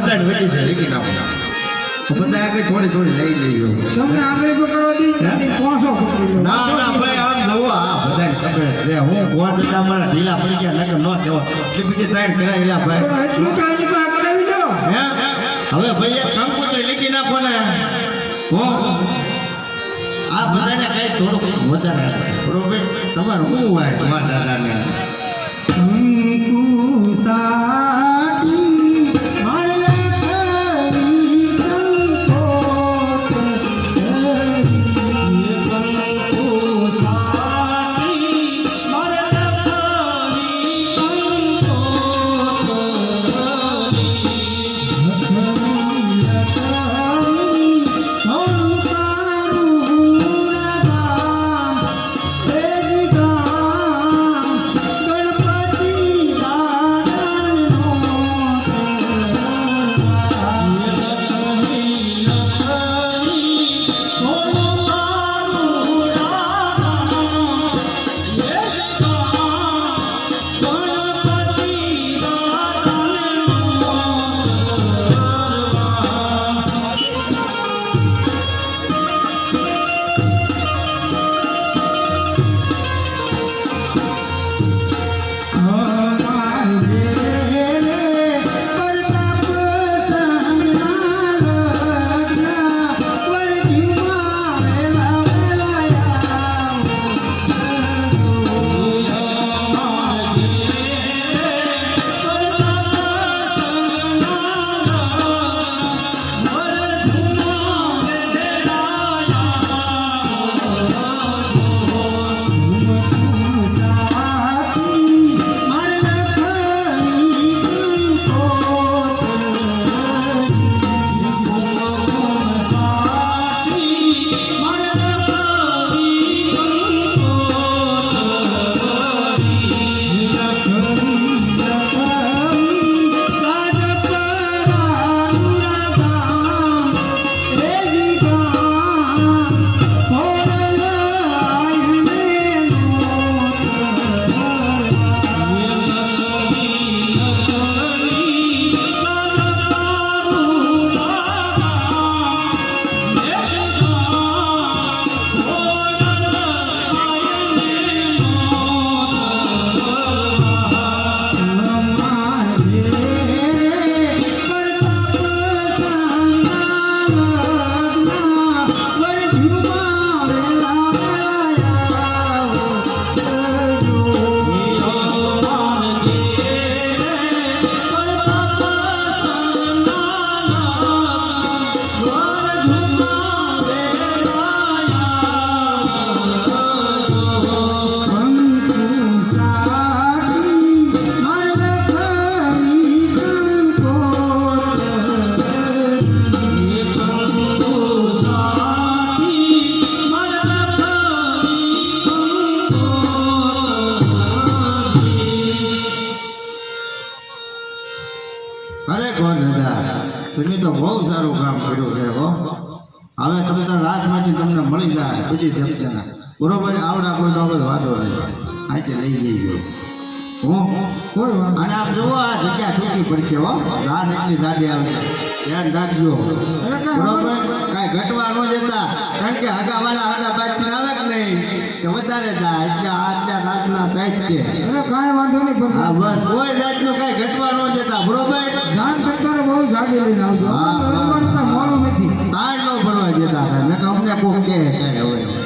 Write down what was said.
લીકી નાખો બધા. આગળ થોડી થોડી લઈ લેજો તમને આંગળી પકડવાથી હે? પોસો ના ના ભાઈ આમ જવો આ ખબર છે. હું ગોળ બેટા મારા ઢીલા પડી ગયા નકર ન કહેવો એટલે બીજે તાણ કરાવેલા તો ભાઈ. એટલું કાંઈ નહીં તો કરાવી દો હે? હવે ભાઈ એક કંકોત્રી લીકી નાખો ને હો. આ બધાને કઈ વધારે બરોબર? તમારે શું હોય? તમારા દાદાને. અંકુશાટી હવે તમે તો રાજમાંથી તમને મળી જાય બીજી જગ્યાના બરોબર આવડા કોઈ તો આપણે વાંધો આજે લઈ જઈજો હું કોઈ અને આપ જુઓ આ જગ્યા ટૂંકી પડશે હો. રાત એટલી ગાડી આવે. ધ્યાન રાખજો. બરોબર? કાંઈ ઘટવા ન જતા કારણ કે હગા વાળા હગા પાછી આવે કે નહીં? કે વધારે જાય. એટલે આ અત્યારે રાતના સાઈડ છે. કાંઈ વાંધો નહીં હા બસ કોઈ જાતનું કાંઈ ઘટવા ન જતા બરોબર? ધ્યાન કરતા બહુ ગાડી લઈને આવજો. હા, મોડું નથી. રાખે નકર અમને કોઈ કહે છે હવે